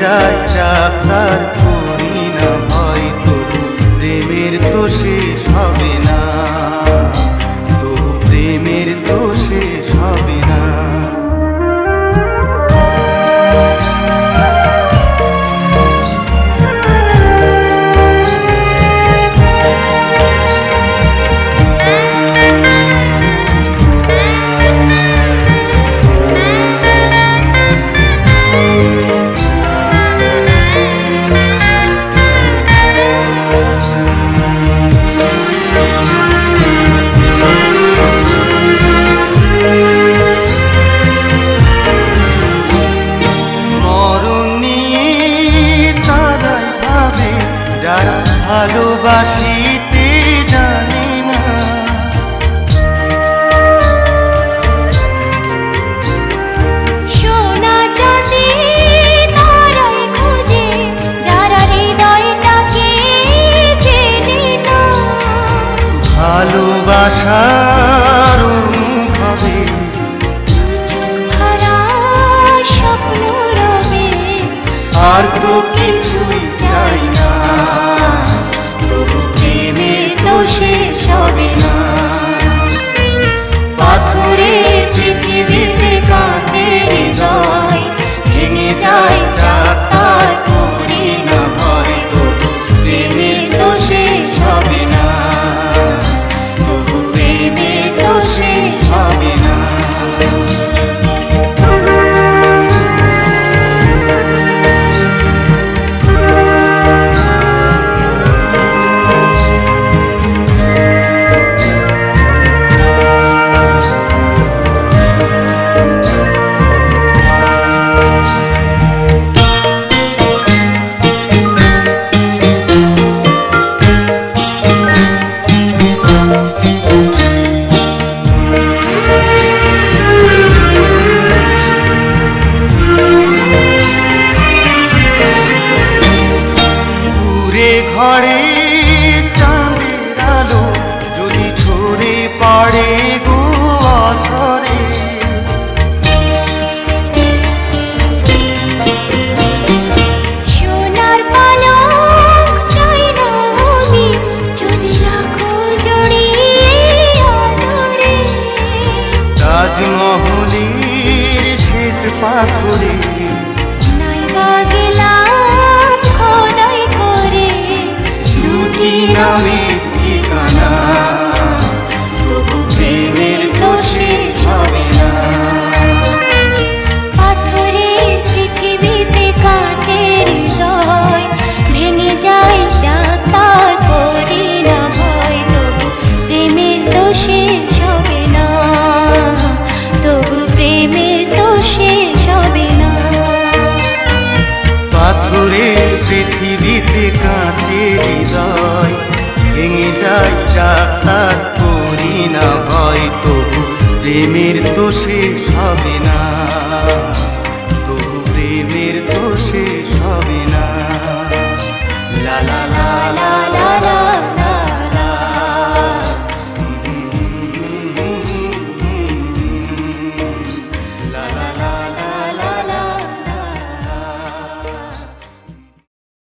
যায় ডাক্তার ভালোবাসিতে জানি না। সোনা জাতি তারাই যারা হৃদয়টাকে না। ভালোবাসার হবে ধুলির শীত পাথরে। গেলাম খোদাই করে দুটি নামে আচ্ছা করি না ভয় তবু প্রেমের তো শেষ হবে না। তবু প্রেমের তো শেষ